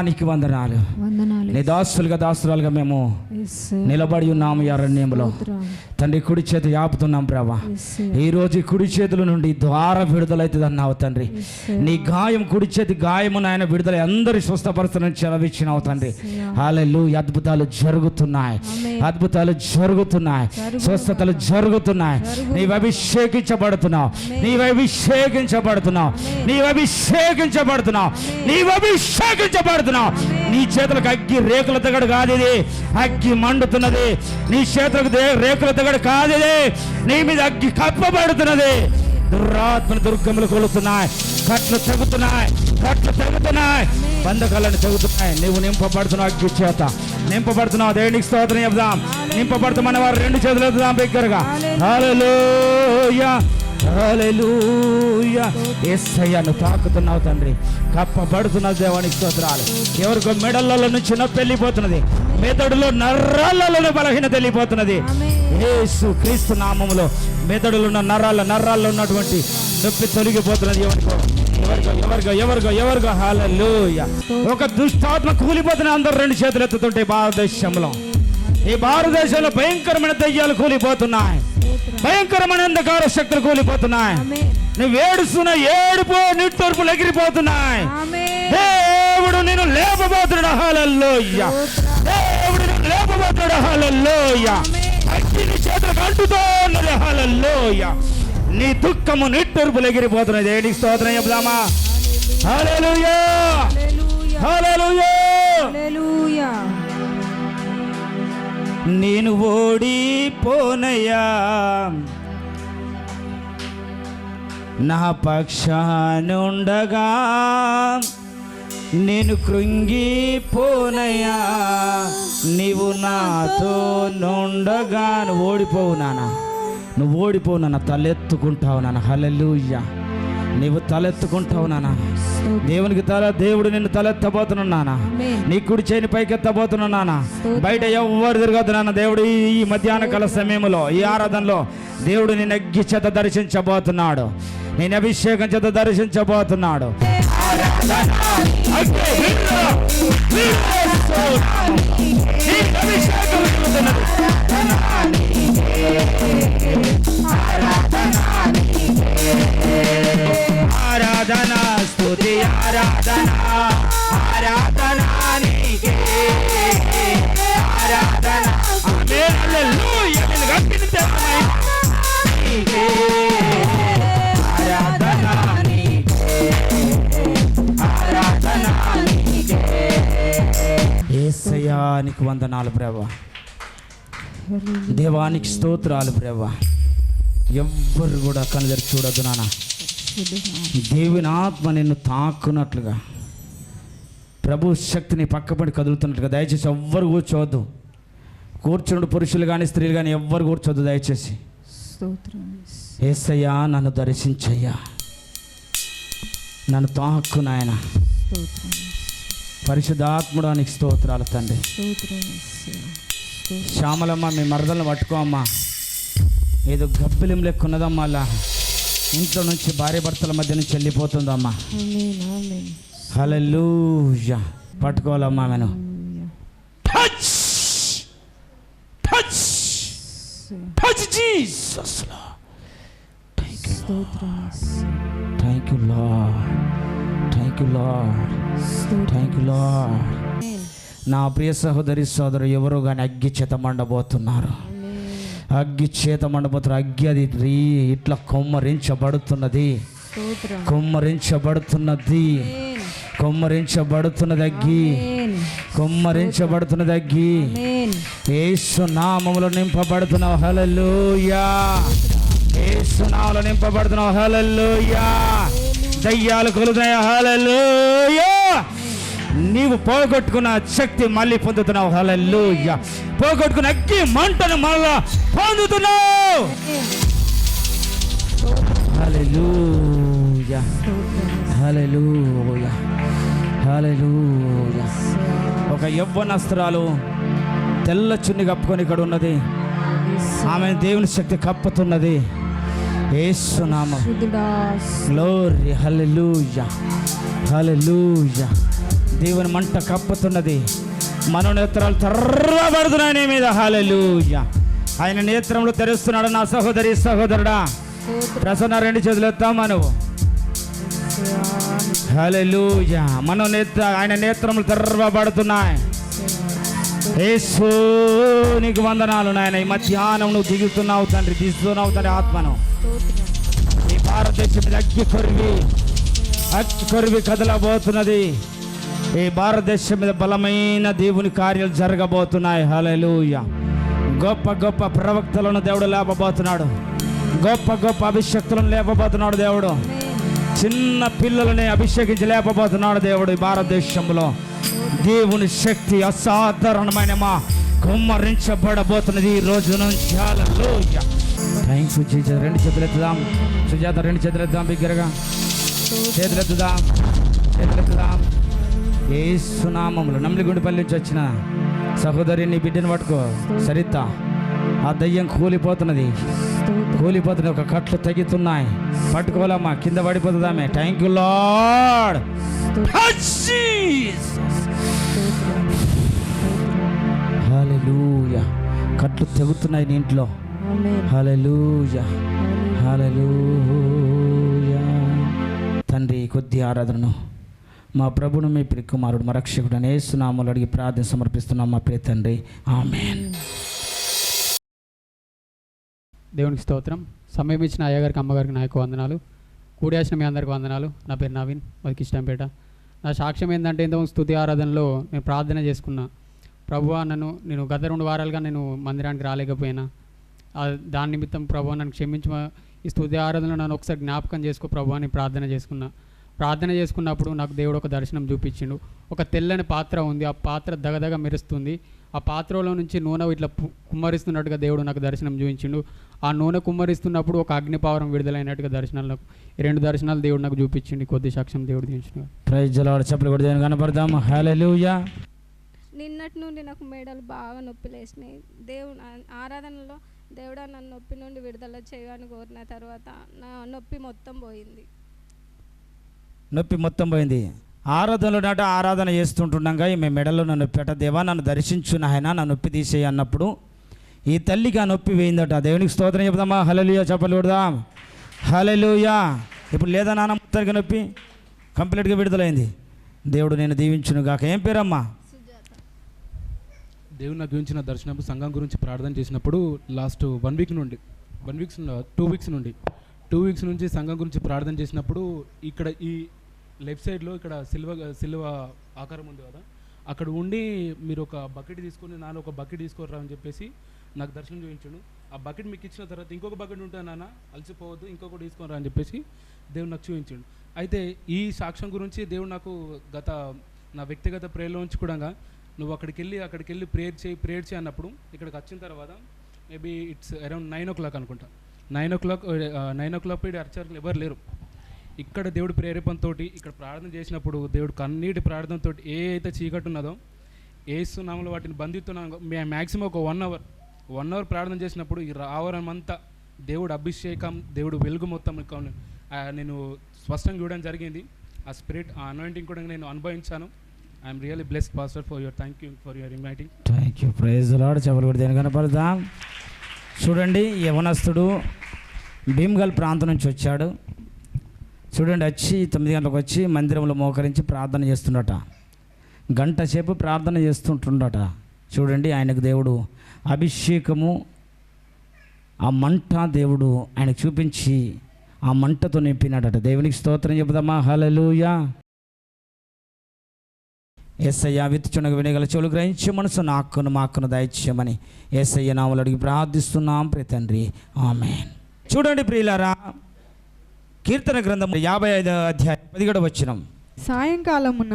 స్తోత్రం దైవానికి వందనాలు వందనాలు నీ దాసులుగా దాసురాలుగా మేము నిలబడి ఉన్నాము అరణ్యంలో. తండ్రి కుడి చేతి యాపుతున్నాం ప్రభా. ఈ రోజు కుడి చేతుల నుండి ద్వార విడుదలైతుంది అన్నావు తండ్రి నీ గాయం కుడి చేతి గాయము నాయన విడుదల అందరి స్వస్థపరుస్తానని చెలవిచ్చినావు తండ్రి. హాలెల్లు అద్భుతాలు జరుగుతున్నాయి. అద్భుతాలు జరుగుతున్నాయి. స్వస్థతలు జరుగుతున్నాయి. నీవు అభిషేకించబడుతున్నావు. నీవు అభిషేకించబడుతున్నావు. నీవు అభిషేకించబడుతున్నావు. నీవు అభిషేకించబడుతున్నావు. నీ చేతులకు అగ్గి రేకుల తగడు కాదు ఇది అగ్గి మండుతున్నది. నీ చేతులకు రేకుల తగడు కాదు ఇది నీ మీద అగ్గి కప్పబడుతున్నది. దురాత్మల దుర్గములు కొలుతున్నాయి కట్లు తెగుతున్నాయి కట్లు తెగుతున్నాయి బంధకాలను తెగుతున్నాయి నువ్వు నింపబడుతున్నావు అగ్గి చేత. నింపబడుతున్నావు. దేవునికి స్తోత్రం చెప్దాం నింపబడుతున్న వారు రెండు చేతులు ఎత్తుదాం బిగ్గరగా. యేసయ్యను తాకుతున్నావు తండ్రి. కప్పబడుతున్న దేవానికి స్తోత్రాలు. ఎవరికో మెడలలో నుంచి నొప్పి వెళ్ళిపోతున్నది. మెదడులో నరాలలో బలహీనత వెళ్ళిపోతున్నది. యేసు క్రీస్తు నామములో మెదడులో ఉన్న నరాల నరాల్లో ఉన్నటువంటి నొప్పి తొలగిపోతున్నది. ఎవరికో ఎవరికో ఎవరికో ఎవరికో ఎవరికో. హాలూయ ఒక దుష్టాత్మ కూలిపోతున్న అందరు రెండు చేతులు ఎత్తుతుంటే భారతదేశంలో ఈ భారతదేశంలో భయంకరమైన దయ్యాలు కూలిపోతున్నాయి. భయంకరమైన అంధకార శక్తులు కూలిపోతున్నాయి. నువ్వు ఏడుస్తున్న ఏడుపు నిట్టూర్పులు ఎగిరిపోతున్నాయి. దేవుడు నేను లేపబోతున్నాడు. హాలల్లోయ. దేవుడు నేను లేపబోతున్నాడు. హాలల్లోయ. అగ్ని చేతులకు అంటుతోన్నది హాలల్లోయ. నీ దుఃఖము నిట్టూర్పులు ఎగిరిపోతున్నది ఏడికి స్తోత్రం చెప్దామా? హాలూయా హాలూయా నేను ఓడిపోనయ్యా నా పక్షానుండగా నేను కృంగిపోనయ్యా నీవు నాతో నుండగా. నువ్వు ఓడిపోవు నాన్న. నువ్వు ఓడిపోవు నాన్న తలెత్తుకుంటావు నాన్న. హలలుయ్యా నీవు తలెత్తుకుంటావు నాన్న. దేవునికి తల దేవుడు నిన్ను తలెత్తబోతున్నాను నాన్న. నీ కుడి చేయిని పైకెత్తబోతున్నాను నాన్న. బయట ఎవ్వరు తిరగదు నాన్న. దేవుడు ఈ- మధ్యాహ్న కాల సమయంలో ఈ ఆరాధనలో దేవుడు నేను అగ్గి చేత దర్శించబోతున్నాడు. నేను అభిషేకం చేత దర్శించబోతున్నాడు. అభిషేకం ఆరాధన స్తుతి ఆరాధన ఆరాధన నీకే. ఆరాధన హల్లెలూయా నేను గట్టిగా నీకే. ఆరాధన నీకే. ఆరాధన నీకే. వందనాలు ప్రభా. దేవానికి స్తోత్రాలు ప్రభా. ఎవ్వరు కూడా కనుదరి చూడదు నానా దేవుని ఆత్మ నిన్ను తాకున్నట్లుగా ప్రభు శక్తిని పక్కపడి కదులుతున్నట్లుగా దయచేసి ఎవ్వరు కూర్చోవద్దు. కూర్చుండు పురుషులు కానీ స్త్రీలు కానీ ఎవ్వరు కూర్చోవద్దు దయచేసి. ఏసయ్యా నన్ను దర్శించయ్యా. నన్ను తాక్కు నాయన. పరిశుద్ధాత్ముడానికి స్తోత్రాలు తండ్రి. శ్యామలమ్మ మీ మరదలను పట్టుకో అమ్మా. ఏదో గబ్బిలం లెక్కున్నదమ్మా అలా. ఇంట్లో నుంచి భార్య భర్తల మధ్య నుంచి వెళ్ళిపోతుందమ్మా హల్లెలూయా పట్టుకోవాలమ్మా నేను thank you. Thank you thank you. నా ప్రియ సహోదరి సోదరు ఎవరు కానీ అగ్గి చేత మండబోతున్నారు. అగ్గి చేత మండబోతున్నారు అగ్గి అది ఇట్లా కొమ్మరించబడుతున్నది. కొమ్మరించబడుతున్నది. ఆమేన్. కొమ్మరించబడుతున్నది అగ్గి. ఆమేన్. యేసు నామములో నింపబడుతున్నావు. హల్లెలూయా. యేసు నామములో నింపబడుతున్నావు. హల్లెలూయా. దయ్యాలు కొలుతున్నాయి హల్లెలూయా. నీవు పోగొట్టుకున్న శక్తి మళ్ళీ పొందుతున్నావు. హల్లెలూయా. పోగొట్టుకున్న అగ్గి మంటను మళ్ళా పొందుతున్నావు. ఒక యవ్వనస్త్రాలు తెల్ల చున్ని కప్పుకొని ఇక్కడ ఉన్నది. ఆమె దేవుని శక్తి కప్పుతున్నది. ఏసునామం. Glory hallelujah. హల్లెలూయా. దేవుని మంట కప్పుతున్నది. మనోనేత్రాలు తర్రబడుతున్నాయి నీ మీద. హాలెలూయా ఆయన నేత్రములు తెరుస్తున్నాడు నా సహోదరి సహోదరుడా. ప్రసన్న రెండు చేతులు ఎత్తామా నువ్వు. హల్లెలూయా. మనో నేత్ర ఆయన నేత్రములు తెర్రబడుతున్నాయి యేసు నీకు వందనాలు నాయన. ఈ మధ్యాహ్నం నువ్వు దిగుతున్నావు తండ్రి దిగుతున్నావు తండ్రి ఆత్మను. ఈ భారతదేశం అగ్గి కొరివి అగ్గి కొరివి కదలబోతున్నది. ఈ భారతదేశం మీద బలమైన దేవుని కార్యాలు జరగబోతున్నాయి. హలలుయ గొప్ప గొప్ప ప్రవక్తలను దేవుడు లేపబోతున్నాడు. గొప్ప గొప్ప అభిషక్తులను లేపబోతున్నాడు దేవుడు. చిన్న పిల్లలని అభిషేకించి లేపబోతున్నాడు దేవుడు ఈ భారతదేశంలో. దేవుని శక్తి అసాధారణమైన మా కుమ్మరించబడబోతున్నది ఈ రోజు నుంచి. హల్లెలూయా. థ్యాంక్ యూ రెండు చేతులెత్తుదాం సుజాత రెండు చేతులు ఎత్తుదాం బిగ్గరగా. చేతులెత్తుదాం చేతులెత్తుదాం ఏ సునామములు నమ్మిగుండిపల్లి నుంచి వచ్చిన సహోదరి నీ బిడ్డను పట్టుకో. సరిత ఆ దయ్యం కూలిపోతున్నది. కూలిపోతున్నది ఒక కట్లు తగ్గుతున్నాయి పట్టుకోవాలమ్మా. కింద పడిపోతుందామే. థ్యాంక్ యూ లాడ్ హల్లెలూయా కట్లు తెగుతున్నాయి నీ ఇంట్లో. హల్లెలూయా హల్లెలూయా తండ్రి కొద్ది ఆరాధనను మా ప్రభును మీ ప్రియ కుమారుడు మా రక్షకుడు అనే అడిగి ప్రార్థన సమర్పిస్తున్నాం మా ప్రియ తండ్రి. ఆమెన్. దేవునికి స్తోత్రం. సమయం ఇచ్చిన అయ్యగారికి అమ్మగారికి నాయకు వందనాలు. కూడేసిన మీ అందరికి వందనాలు. నా పేరు నవీన్ మాది కిష్టంపేట నా సాక్ష్యం ఏంటంటే ఇంతకు స్థుతి ఆరాధనలో నేను ప్రార్థన చేసుకున్నా. ప్రభువా నన్ను నేను గత రెండు వారాలుగా నేను మందిరానికి రాలేకపోయినా. దాని నిమిత్తం ప్రభు నన్ను క్షమించమ ఈ స్థుతి ఆరాధనలో నన్ను ఒకసారి జ్ఞాపకం చేసుకో ప్రభు అని ప్రార్థన చేసుకున్నా. ప్రార్థన చేసుకున్నప్పుడు నాకు దేవుడు ఒక దర్శనం చూపించిండు. ఒక తెల్లని పాత్ర ఉంది. ఆ పాత్ర దగదగ మెరుస్తుంది. ఆ పాత్రలో నుంచి నూనె ఇట్లా కుమ్మరిస్తున్నట్టుగా దేవుడు నాకు దర్శనం చూపించిండు. ఆ నూనె కుమ్మరిస్తున్నప్పుడు ఒక అగ్నిపావరం విడుదలైనట్టుగా దర్శనాలు నాకు రెండు దర్శనాలు దేవుడు నాకు చూపించింది కొద్ది సాక్ష్యం దేవుడు దీవించిన ప్రైజ్ జలవాడు చెప్పలు కూడా దేవుని కనపడదాం హల్లెలూయా నిన్నటి నుండి నాకు మెడలు బాగా నొప్పి లేచినాయి. దేవుడు ఆరాధనలో దేవుడా నన్ను నొప్పి నుండి విడుదల చేయని కోరిన తర్వాత నా నొప్పి మొత్తం పోయింది. నొప్పి మొత్తం పోయింది. ఆరాధనలో నాట ఆరాధన చేస్తుంటుండగా ఈమె మెడలో నన్ను పెట్టదేవా నన్ను దర్శించు నాయన నా నొప్పి తీసేయి అన్నప్పుడు ఈ తల్లికి ఆ నొప్పి వేయిందట దేవునికి స్తోత్రం చెప్దామా హలలుయా చెప్పలు కొడదాం. హలలుయా ఇప్పుడు లేదా నాన్న మొత్తానికి నొప్పి కంప్లీట్గా విడుదలైంది. దేవుడు నేను దీవించును గాక. ఏం పేరమ్మా? దేవుని నాకు గురించిన దర్శనం సంఘం గురించి ప్రార్థన చేసినప్పుడు లాస్ట్ వన్ వీక్ నుండి వన్ వీక్స్ టూ వీక్స్ నుండి టూ వీక్స్ నుంచి సంఘం గురించి ప్రార్థన చేసినప్పుడు ఇక్కడ ఈ లెఫ్ట్ సైడ్లో ఇక్కడ సిల్వ సిల్వ ఆకారం ఉంది కదా. అక్కడ ఉండి మీరు ఒక బకెట్ తీసుకొని నాన్న ఒక బకెట్ తీసుకోరా అని చెప్పేసి నాకు దర్శనం చూపించాడు ఆ బకెట్ మీకు ఇచ్చిన తర్వాత ఇంకొక బకెట్ ఉంటా నాన్న అలసిపోవద్దు ఇంకొకటి తీసుకోరా అని చెప్పేసి దేవుడు నాకు చూపించాడు అయితే ఈ సాక్ష్యం గురించి దేవుడు నాకు గత నా వ్యక్తిగత ప్రేయర్లో ఉంచి కూడా నువ్వు అక్కడికి వెళ్ళి అక్కడికి వెళ్ళి ప్రేయర్ చేయి ప్రేయర్ చేయి అన్నప్పుడు ఇక్కడికి వచ్చిన తర్వాత maybe it's around nine o'clock అనుకుంటా. Nine o'clock nine o'clock అర్చర్లు ఎవరు లేరు. ఇక్కడ దేవుడు ప్రేరేపణతో ఇక్కడ ప్రార్థన చేసినప్పుడు దేవుడు కన్నీటి ప్రార్థనతో ఏ అయితే చీకటి ఉన్నదో ఏస్తున్నాములు వాటిని బంధిస్తున్నాను మ్యాక్సిమం ఒక వన్ అవర్ వన్ అవర్ ప్రార్థన చేసినప్పుడు ఈ ఆవరణం అంతా దేవుడు అభిషేకం దేవుడు వెలుగు మొత్తం నేను స్పష్టంగా చూడడం జరిగింది. ఆ స్పిరిట్ ఆ అనాయింటింగ్ కూడా నేను అనుభవించాను. I'm really blessed pastor for your thank you for your inviting thank you praise lord చెప్పలు కూడా దేని కనపడదాం చూడండి యవనస్తుడు భీమ్గల్ ప్రాంతం నుంచి వచ్చాడు. చూడండి వచ్చి తొమ్మిది గంటలకు వచ్చి మందిరంలో మోకరించి ప్రార్థన చేస్తుండట. గంట సేపు ప్రార్థన చేస్తుంటుండట. చూడండి ఆయనకు దేవుడు అభిషేకము ఆ మంట దేవుడు ఆయనకు చూపించి ఆ మంటతో నింపినాడట. దేవునికి స్తోత్రం చెబుదామా? హల్లెలూయా. ఏసయ్య విత్తుచునగ వినగల చెవులు గ్రహించే మనసు నాక్కును మాక్కును దయచేయమని ఎస్ఐ నామలు అడిగి ప్రార్థిస్తున్నాం. ప్రతండ్రి ఆమె చూడండి ప్రియులారా కీర్తన గ్రంథం యాభై ఐదు అధ్యాయం పదిహేడు వచ్చినం సాయంకాలమున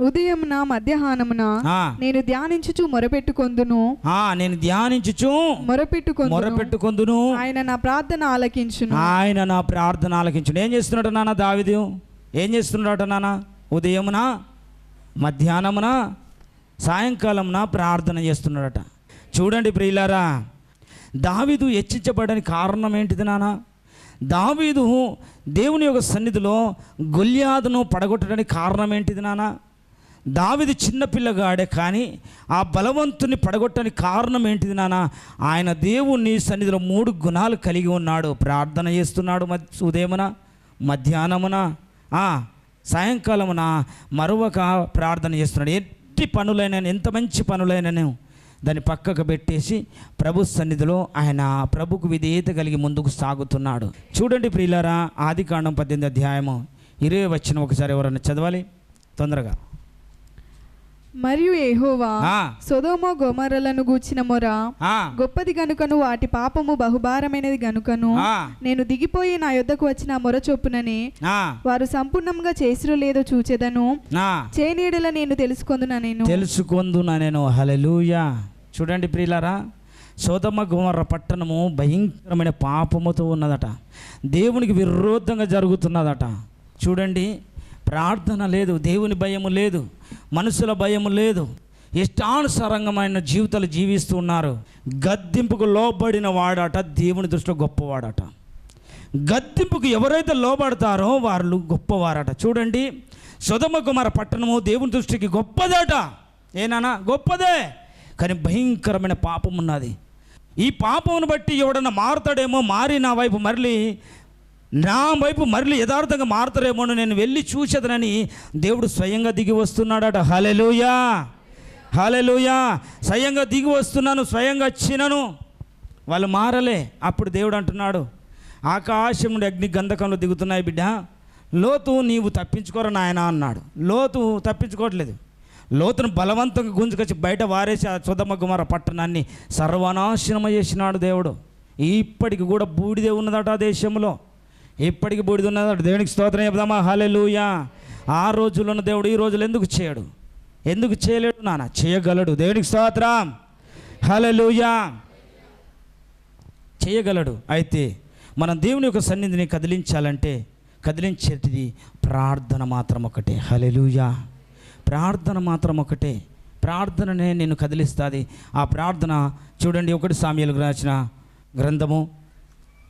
ఉదయమున మధ్యాహ్నమున నేను ధ్యానించుచు మొరపెట్టుకొందును. ఆ, నేను ధ్యానించుచు మొరపెట్టుకొందును. మొరపెట్టుకొందును. ఆయన నా ప్రార్థన ఆలకించును. ఆయన నా ప్రార్థన ఆలకించుడు ఏం చేస్తున్నాడు నాన్న దావిదు? ఏం చేస్తున్నాడట నాన్న? ఉదయమున మధ్యాహ్నమున సాయంకాలమున ప్రార్థన చేస్తున్నాడట. చూడండి ప్రియులారా దావీదు హెచ్చించబడని కారణం ఏంటిది నాన్న? దావీదు దేవుని యొక్క సన్నిధిలో గొల్యాదును పడగొట్టడానికి కారణం ఏంటిది నాన్న దావిది చిన్నపిల్లగాడే కానీ ఆ బలవంతుని పడగొట్టని కారణం ఏంటిది నాన్న ఆయన దేవుని సన్నిధిలో మూడు గుణాలు కలిగి ఉన్నాడు. ప్రార్థన చేస్తున్నాడు ఉదయమున మధ్యాహ్నమున సాయంకాలమున మరొక ప్రార్థన చేస్తున్నాడు. ఎట్టి పనులైనా ఎంత మంచి పనులైనను దాన్ని పక్కకు పెట్టేసి ప్రభు సన్నిధిలో ఆయన ప్రభుకు విధేయత కలిగి ముందుకు సాగుతున్నాడు. చూడండి ప్రియులారా ఆది కాండం పద్దెనిమిది అధ్యాయము ఇరవై వచ్చిన ఒకసారి ఎవరన్నా చదవాలి? తొందరగా. మరియు యెహోవా ఆ, సొదోమ గొమరలను గూర్చిన మొర గొప్పది గనుకను వాటి పాపము బహుభారమైనది గనుకను నేను దిగిపోయి నా యొద్దకు వచ్చిన మొర చొప్పునని వారు సంపూర్ణంగా చేసిరో లేదో చూచెదను. చేనీడల నేను తెలుసుకొందున నేను. తెలుసుకొందునా నేను. హలెలూయా చూడండి ప్రియులారా సోదమ్మ గుమర్ర పట్టణము భయంకరమైన పాపముతో ఉన్నదట. దేవునికి విరోధంగా జరుగుతున్నదట. చూడండి ప్రార్థన లేదు దేవుని భయము లేదు మనుషుల భయము లేదు. ఇష్టానుసారంగమైన జీవితాలు జీవిస్తూ ఉన్నారు. గద్దింపుకు లోబడిన వాడట దేవుని దృష్టిలో గొప్పవాడట. గద్దింపుకు ఎవరైతే లోబడతారో వాళ్ళు గొప్పవారట. చూడండి సుధమ కుమార పట్టణము దేవుని దృష్టికి గొప్పదట. ఏనానా? గొప్పదే. కానీ భయంకరమైన పాపం ఉన్నది. ఈ పాపమును బట్టి ఎవడన్నా మారుతాడేమో మారి నా వైపు మరలి నా వైపు మరలి యథార్థంగా మారుతారేమో అని నేను వెళ్ళి చూసేదనని దేవుడు స్వయంగా దిగి వస్తున్నాడట. హలెలుయా హలెలుయా స్వయంగా దిగి వస్తున్నాను స్వయంగా వచ్చినను. వాళ్ళు మారలే. అప్పుడు దేవుడు అంటున్నాడు ఆకాశం నుండి అగ్ని గంధకంలో దిగుతున్నాయి బిడ్డ. లోతు నీవు తప్పించుకోరా నాయన అన్నాడు. లోతు తప్పించుకోవట్లేదు. లోతును బలవంతంగా గుంజుకొచ్చి బయట వారేసి ఆ సుధమ కుమార పట్టణాన్ని సర్వనాశనమ చేసినాడు దేవుడు. ఇప్పటికి కూడా బూడిదే ఉన్నదట ఆ దేశంలో. ఇప్పటికి బూడిద ఉన్నదట. దేవునికి స్తోత్రం చెప్దామా? హలెలూయా ఆ రోజుల్లో దేవుడు ఈ రోజులు ఎందుకు చేయడు? ఎందుకు చేయలేడు నాన్న? చేయగలడు. దేవునికి స్తోత్రం. హలెలూయా చేయగలడు. అయితే మనం దేవుని యొక్క సన్నిధిని కదిలించాలంటే కదిలించేటిది ప్రార్థన మాత్రం ఒకటే. హలెలుయా ప్రార్థన మాత్రం ఒకటే. ప్రార్థననే నేను కదిలిస్తుంది. ఆ ప్రార్థన చూడండి ఒకటి సామ్యాలకు రాసిన గ్రంథము.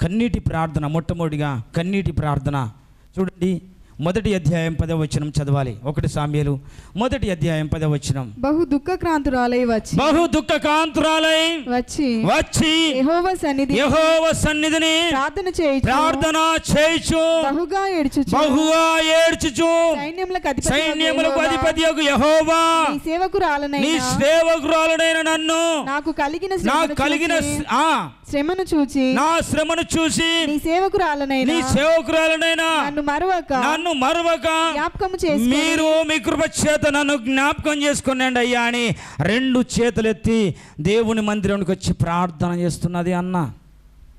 కన్నీటి ప్రార్థన మొట్టమొదటిగా కన్నీటి ప్రార్థన. చూడండి మొదటి అధ్యాయం పదవ వచనం చదవాలి. ఒకటి సామ్యాలు. మొదటి అధ్యాయం పదవ వచనం. బహు దుఃఖక్రాంతురాలై వచ్చి. బహు దుఃఖ కాంతురాలై వచ్చి. వచ్చి యెహోవా సన్నిధి యెహోవ సన్నిధిని ప్రార్థన చేయుచు. ప్రార్థన చేయుచు. బహుగా ఏడ్చుచు. బహుగా ఏడ్చుచు. సైన్యములకు అధిపతి సైన్యములకు అధిపతి యెహోవా. నీ సేవకురాలనైన. నీ సేవకురాలుడైన నన్ను నాకు కలిగిన నాకు కలిగిన ఆ. శ్రమను చూచి. నా శ్రమను చూసి నీ సేవకురాలనైన. నీ సేవకురాలనైనా. నన్ను మరవక. నన్ను మరవక. జ్ఞాపకము చేసి మీరు మీ కృప చేత నన్ను జ్ఞాపకం చేసుకునండి అయ్యా అని రెండు చేతులెత్తి దేవుని మందిరానికి వచ్చి ప్రార్థన చేస్తున్నది అన్న.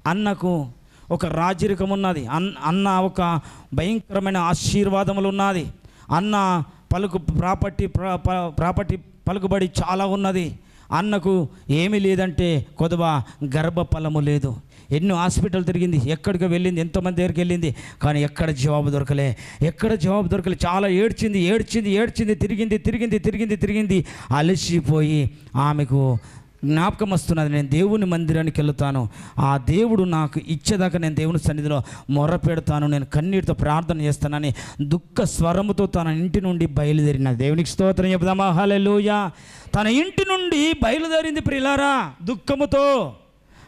అన్నకు ఒక రాజరికం ఉన్నది. అన్ అన్న ఒక భయంకరమైన ఆశీర్వాదములు ఉన్నది. అన్న పలుకు ప్రాపర్టీ ప్రాపర్టీ పలుకుబడి చాలా ఉన్నది. అన్నకు ఏమీ లేదంటే కొదవ గర్భఫలము లేదు. ఎన్నో హాస్పిటల్ తిరిగింది ఎక్కడికి వెళ్ళింది ఎంతోమంది దగ్గరికి వెళ్ళింది కానీ ఎక్కడ జవాబు దొరకలే. ఎక్కడ జవాబు దొరకలే. చాలా ఏడ్చింది ఏడ్చింది ఏడ్చింది తిరిగింది తిరిగింది తిరిగింది తిరిగింది. అలసిపోయి ఆమెకు జ్ఞాపకం వస్తున్నది నేను దేవుని మందిరానికి వెళ్తాను. ఆ దేవుడు నాకు ఇచ్చేదాకా నేను దేవుని సన్నిధిలో మొర్ర పెడతాను నేను కన్నీటితో ప్రార్థన చేస్తానని దుఃఖ స్వరముతో తన ఇంటి నుండి బయలుదేరిన దేవునికి స్తోత్రం చెప్దామా హల్లెలూయా. తన ఇంటి నుండి బయలుదేరింది ప్రిలారా దుఃఖముతో.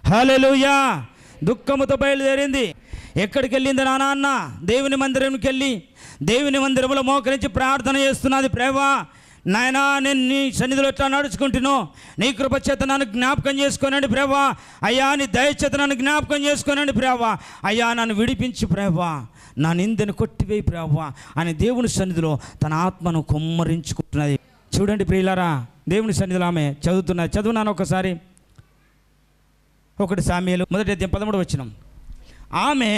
హల్లెలూయా. దుఃఖముతో బయలుదేరింది. ఎక్కడికి వెళ్ళింది నా నాన్న దేవుని మందిరంకి వెళ్ళి దేవుని మందిరంలో మోకరించి ప్రార్థన చేస్తున్నది ప్రేమ నాయనా నేను నీ సన్నిధిలో ఎట్లా నడుచుకుంటున్నావు నీ కృపచేత నన్ను జ్ఞాపకం చేసుకోనండి ప్రేవా అయ్యా నీ దయచేత నన్ను జ్ఞాపకం చేసుకోనండి ప్రేవా అయ్యా నన్ను విడిపించి ప్రేవా నా నిందను కొట్టివేయి ప్రేవా అని దేవుని సన్నిధిలో తన ఆత్మను కుమ్మరించుకుంటున్నది. చూడండి ప్రియులారా దేవుని సన్నిధిలో ఆమె చదువుతున్నది. చదువునాను ఒకసారి. ఒకటి సామ్యాలు మొదటి పదమూడు వచ్చినాం ఆమె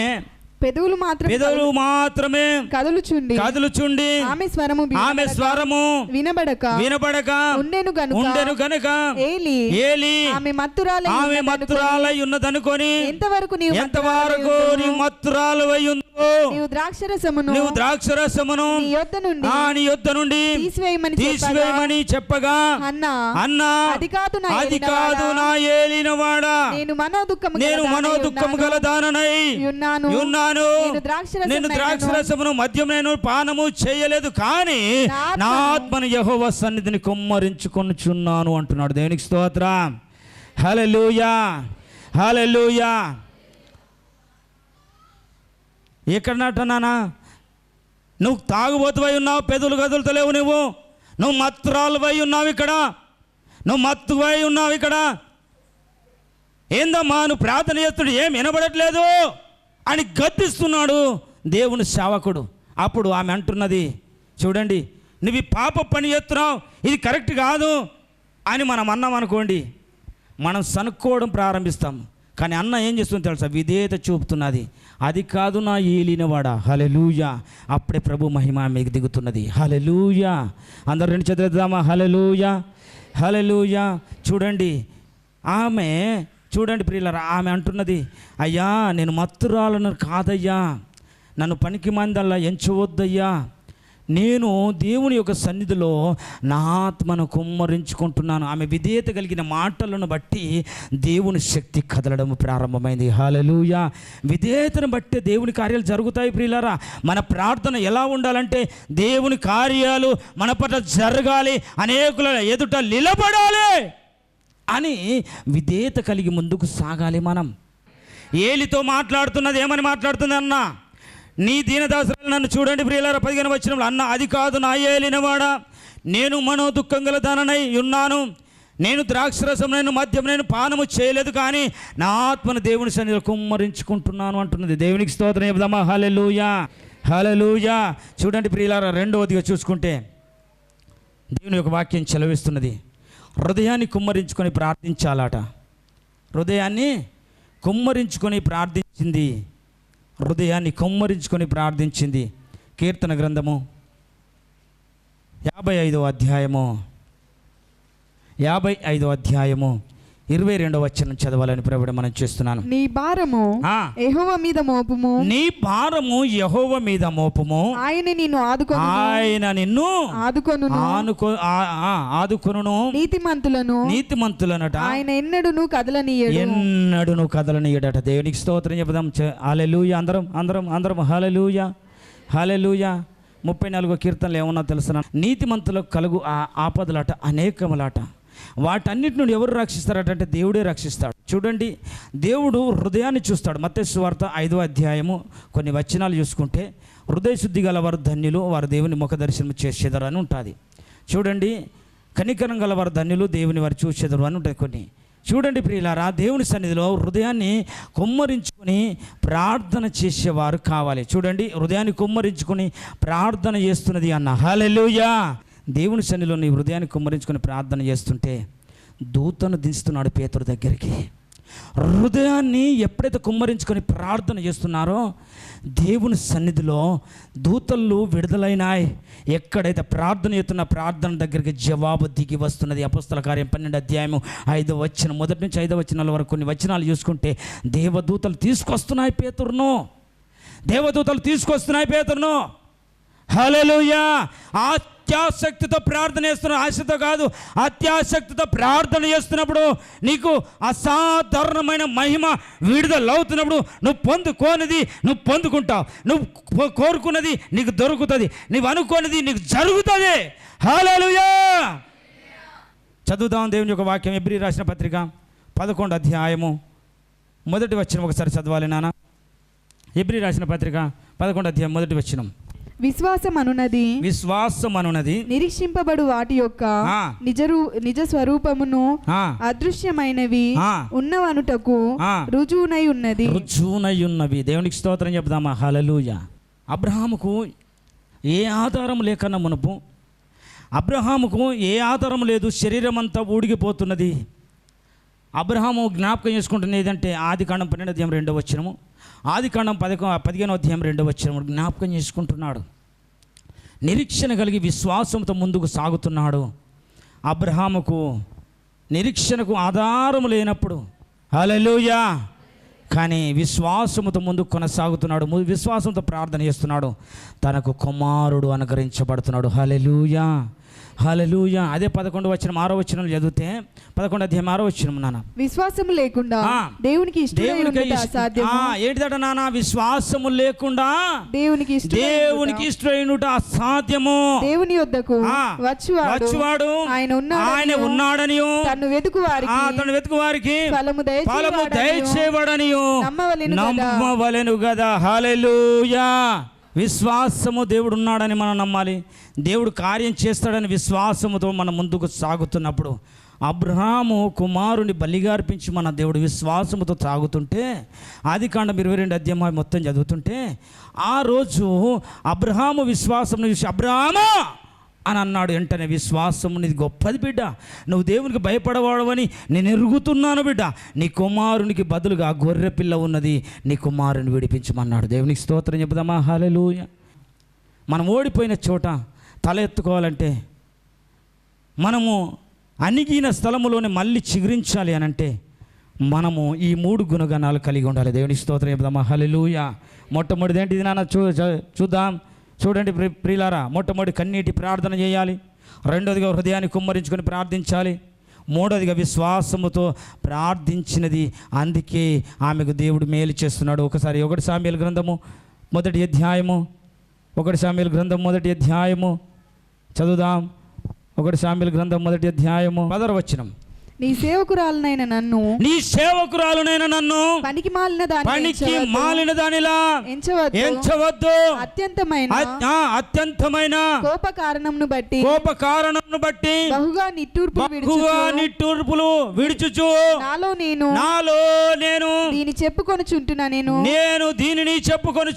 పెదవులు మాత్రం పెదవులు మాత్రమే కదులుచుండి కదులుచుండి ఆమె స్వరము ఆమె స్వరము వినబడక వినబడక ఉండెను గనుక ఉండెను గనుక ఏలి ఏలి ఆమె మత్తురాలై ఆమె మత్తురాలై ఉన్నదనుకొని ఎంతవరకు నీవు ఎంతవరకు నీ మత్తురాలు ఉందో నీవు ద్రాక్షరసమును నువ్వు ద్రాక్షరసమును నీ యొద్ద నుండి ఆ నీ యొద్ద నుండి తీసివేయమని చెప్పగా. తీసివేయమని చెప్పగా. అన్నా అన్నా అది కాదు నా అది ఏలినవాడా. కాదు నా ఏలినవాడా? నేను మనోదుఖము నేను మనోదుఖము గల దాననై ఉన్నాను. ఉన్నాను. నేను ద్రాక్షరసమును మద్యం నేను పానము చేయలేదు కానీ నా ఆత్మను యెహోవా సన్నిధిని కుమ్మరించుకొనుచున్నాను అంటున్నాడు. దేవునికి స్తోత్రం. హల్లెలూయా. ఎక్కడ ఎక్కడనట్టనానా నువ్వు తాగుబోతువై ఉన్నావు పెదవులు లేవు నువ్వు. నువ్వు మత్తురాలువై ఉన్నావు ఇక్కడ. నువ్వు మత్తువై ఉన్నావు ఇక్కడ. ఏందమ్మా నువ్వు ప్రార్థన చేస్తుడు ఏం వినబడట్లేదు? అని గద్దిస్తున్నాడు దేవుని సేవకుడు. అప్పుడు ఆమె అంటున్నది చూడండి నువ్వు పాప పని చేస్తున్నావు ఇది కరెక్ట్ కాదు అని మనం అన్నాం అనుకోండి మనం సనుక్కోవడం ప్రారంభిస్తాం. కానీ అన్న ఏం చేస్తుంది తెలుసా? విధేయత చూపుతున్నది. అది కాదు నా ఏలినవాడా. హలెలూయ అప్పుడే ప్రభు మహిమ మీకు దిగుతున్నది. హలెలూయ అందరు రెండు చదివేద్దామా హలెలూయ హలెలూయ చూడండి. ఆమె చూడండి ప్రియులరా ఆమె అంటున్నది అయ్యా నేను మత్తురాలను కాదయ్యా. నన్ను పనికి మందల్లా ఎంచవద్దయ్యా. నేను దేవుని యొక్క సన్నిధిలో నా ఆత్మను కుమ్మరించుకుంటున్నాను. ఆమె విధేయత కలిగిన మాటలను బట్టి దేవుని శక్తి కదలడం ప్రారంభమైంది. హాలెలూయా విధేయతను బట్టి దేవుని కార్యాలు జరుగుతాయి ప్రియులారా. మన ప్రార్థన ఎలా ఉండాలంటే దేవుని కార్యాలు మన పట్ల జరగాలి అనేకుల ఎదుట నిలబడాలి అని విధేయత కలిగి ముందుకు సాగాలి మనం. ఏలితో మాట్లాడుతున్నది ఏమని మాట్లాడుతుంది అన్నా? నీ దీనదాసులు నన్ను చూడండి ప్రియులార. పదిహేను వచ్చినప్పుడు అన్న అది కాదు నా ఏలినవాడా. నేను మనో దుఃఖం గల దాననై ఉన్నాను. నేను ద్రాక్షరసం నేను మద్యం నేను పానము చేయలేదు కానీ నా ఆత్మను దేవుని సన్నిధిలో కుమ్మరించుకుంటున్నాను అంటున్నది. దేవునికి స్తోత్రం చెబుదామా? హలెలుయా హలెలుయా చూడండి ప్రియులారా రెండవదిగా చూసుకుంటే దేవుని యొక్క వాక్యం చెలవిస్తున్నది. హృదయాన్ని కుమ్మరించుకొని ప్రార్థించాలట. హృదయాన్ని కుమ్మరించుకొని ప్రార్థించింది హృదయాన్ని కుమ్మరించుకొని ప్రార్థించింది. కీర్తన గ్రంథము యాభై ఐదో అధ్యాయము. యాభై ఐదో అధ్యాయము. ఇరవై రెండవ వచనం చదవాలని ప్రభుడు మనం చేస్తున్నాను. నీ భారము యెహోవా మీద మోపుము. నీ భారము యహోవ మీద మోపము. ఆయన నిన్ను ఆదుకొను ఆయన నిన్ను ఆదుకొను ఆనుకో ఆ- ఆ, ఆదుకొనును. నీతిమంతులను నీతిమంతులనట. ఆయన ఎన్నడును కదలనీయడు. ఎన్నడును కదలనీయడట. దేవునికి స్తోత్రం చెబుదాం. హాలెలూయ అందరం అందరం అందరం హాలెలూయ హాలెలూయ ముప్పై నాలుగో కీర్తనలు ఏమన్నా తెలుసిన? నీతిమంతులకు కలుగు ఆ ఆపదలట అనేకములాట. వాటన్నిటి నుండి ఎవరు రక్షిస్తారటంటే దేవుడే రక్షిస్తాడు. చూడండి దేవుడు హృదయాన్ని చూస్తాడు. మత్తే ఐదో అధ్యాయము కొన్ని వచనాలు చూసుకుంటే హృదయ శుద్ధి గల వారు ధన్యులు వారు దేవుని ముఖ దర్శనం చేసేదరు అని ఉంటుంది. చూడండి కనికరం గల వారు ధన్యులు దేవుని వారు చూసేదరు అని ఉంటుంది కొన్ని. చూడండి ప్రియులారా దేవుని సన్నిధిలో హృదయాన్ని కుమ్మరించుకొని ప్రార్థన చేసేవారు కావాలి. చూడండి హృదయాన్ని కుమ్మరించుకొని ప్రార్థన చేస్తున్నది అన్న. హలెలుయా దేవుని సన్నిధిలో నీ హృదయాన్ని కుమ్మరించుకొని ప్రార్థన చేస్తుంటే దూతను దించుతున్నాడు పేతురు దగ్గరికి. హృదయాన్ని ఎప్పుడైతే కుమ్మరించుకొని ప్రార్థన చేస్తున్నారో దేవుని సన్నిధిలో దూతలు విడుదలైనాయి. ఎక్కడైతే ప్రార్థన చేస్తున్న ప్రార్థన దగ్గరికి జవాబు దిగి వస్తున్నది అపుస్తల కార్యం పన్నెండు అధ్యాయము ఐదో వచ్చిన మొదటి నుంచి ఐదో వచనాల వరకు కొన్ని వచనాలు చూసుకుంటే దేవదూతలు తీసుకొస్తున్నాయి పేతురును. దేవదూతలు తీసుకొస్తున్నాయి పేతురును. హల్లెలూయా! అత్యాసక్తితో ప్రార్థన చేస్తున్న ఆశతో కాదు అత్యాసక్తితో ప్రార్థన చేస్తున్నప్పుడు నీకు అసాధారణమైన మహిమ విడుదలవుతున్నప్పుడు నువ్వు పొందుకోనిది నువ్వు పొందుకుంటావు. నువ్వు కో- కోరుకున్నది నీకు దొరుకుతుంది. నువ్వు అనుకోనిది నీకు జరుగుతుంది. హాలూయా చదువుదాం దేవుని యొక్క వాక్యం ఎబ్రి రాసిన పత్రిక పదకొండు అధ్యాయము మొదటి వచ్చిన ఒకసారి చదవాలి నాన్న. ఎబ్రి రాసిన పత్రిక పదకొండు అధ్యాయం మొదటి వచ్చినం విశ్వాసం అనునది విశ్వాసం అనున్నది నిరీక్షింపబడు వాటి యొక్క. నిజరు నిజ స్వరూపమును అదృశ్యమైనవి. ఉన్నవనుటకు. రుజువునై ఉన్నది రుజువునై ఉన్నవి దేవునికి స్తోత్రం చెప్దామా హలలుయ అబ్రహాముకు ఏ ఆధారం లేకన్నా మునుపు అబ్రహాముకు ఏ ఆధారం లేదు శరీరం అంతా ఊడిగిపోతున్నది. అబ్రహాము జ్ఞాపకం చేసుకుంటున్నది ఏదంటే ఆది కాండం పన్నెండు అధ్యాయం రెండో వచ్చినము ఆది కాండం పదకొ పదిహేనో అధ్యాయం రెండో వచ్చిన జ్ఞాపకం చేసుకుంటున్నాడు. నిరీక్షణ కలిగి విశ్వాసంతో ముందుకు సాగుతున్నాడు. అబ్రహాముకు నిరీక్షణకు ఆధారం లేనప్పుడు. హల్లెలూయా! కానీ విశ్వాసముతో ముందు కొనసాగుతున్నాడు. ము- విశ్వాసంతో ప్రార్థన చేస్తున్నాడు. తనకు కుమారుడు అనుగ్రహించబడుతున్నాడు. హలెలుయా హలెలూయా అదే పదకొండు వచ్చిన ఆరో వచ్చిన చదివితే పదకొండు అధ్యాయం ఆరో వచ్చిన నాన్న విశ్వాసము లేకుండా. దేవునికి దేవునికి ఏంటిదట నాన్న విశ్వాసము లేకుండా దేవునికి దేవునికి. ఇష్టమైనట అసాధ్యము. దేవుని యొద్దకు వచ్చువాడు. వచ్చువాడు. ఆయన ఉన్నాడనియు, ఆయన ఉన్నాడనియు. తన్ను వెతుకు వారికి తను వెతుకు వారికి ఫలము ఫలము దయచేయబడనియు నమ్మవలెను కదా హల్లెలూయా. విశ్వాసము దేవుడు ఉన్నాడని మనం నమ్మాలి. దేవుడు కార్యం చేస్తాడని విశ్వాసముతో మనం ముందుకు సాగుతున్నప్పుడు అబ్రహాము కుమారుని బలిగా అర్పించి మన దేవుడు విశ్వాసముతో సాగుతుంటే ఆది కాండం ఇరవై రెండు అధ్యాయం మొత్తం చదువుతుంటే ఆ రోజు అబ్రహాము విశ్వాసం చూసి అబ్రహామా! అని అన్నాడు వెంటనే విశ్వాసం నీది గొప్పది బిడ్డ. నువ్వు దేవునికి భయపడవాడవని నేను ఎరుగుతున్నాను బిడ్డ. నీ కుమారునికి బదులుగా గొర్రె పిల్ల ఉన్నది నీ కుమారుని విడిపించమన్నాడు దేవునికి స్తోత్రం చెబుదామా? హల్లెలూయా. మనం ఓడిపోయిన చోట తల ఎత్తుకోవాలంటే మనము అణిగిన స్థలములోనే మళ్ళీ చిగురించాలి అని అంటే మనము ఈ మూడు గుణగణాలు కలిగి ఉండాలి. దేవుని స్తోత్రం చెబుదామా? హల్లెలూయా. మొట్టమొదటిది ఏంటిది నాన్న? చూ- చూద్దాం. చూడండి ప్రి ప్రియులారా మొట్టమొదటి కన్నీటి ప్రార్థన చేయాలి. రెండోదిగా హృదయాన్ని కుమ్మరించుకొని ప్రార్థించాలి. మూడోదిగా విశ్వాసముతో ప్రార్థించినది. అందుకే ఆమెకు దేవుడు మేలు చేస్తున్నాడు. ఒకసారి ఒకటి సామ్యుల గ్రంథము మొదటి అధ్యాయము. ఒకటి సామ్యుల గ్రంథం మొదటి అధ్యాయము. చదువుదాం. ఒకటి సామ్యుల గ్రంథం మొదటి అధ్యాయము. పదర నీ సేవకురాలనైన నన్ను నీ సేవకురాలునైన నన్ను పనికి మాలిన దాన్ని పనికి. మాలిన దానిలా ఎంచవద్దు. ఎంచవద్దు. అత్యంతమైన అత్యంతమైన కోప కారణంను బట్టి కోప కారణమును బట్టి బహుగా నిట్టూర్పు బహుగా నిట్టూర్పులు విడుచుచు. నాలో నేను నాలో నేను దీని చెప్పుకొని చుంటున్నా నేను. నేను దీనిని చెప్పుకొని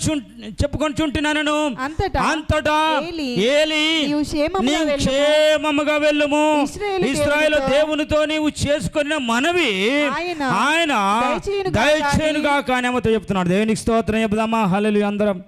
చెప్పుకొని చుంటున్నాను అంతటా అంతటా ఏలి, నీవు క్షేమముగా వెళ్ళుము. ఇస్రాయేల్ దేవునితో నీవు చేసుకున్న మనవి ఆయన దయచేయునుగా కానీ చెప్తున్నాడు. దేవునికి స్తోత్రం చెబుదామా? హల్లెలూయా అందరం.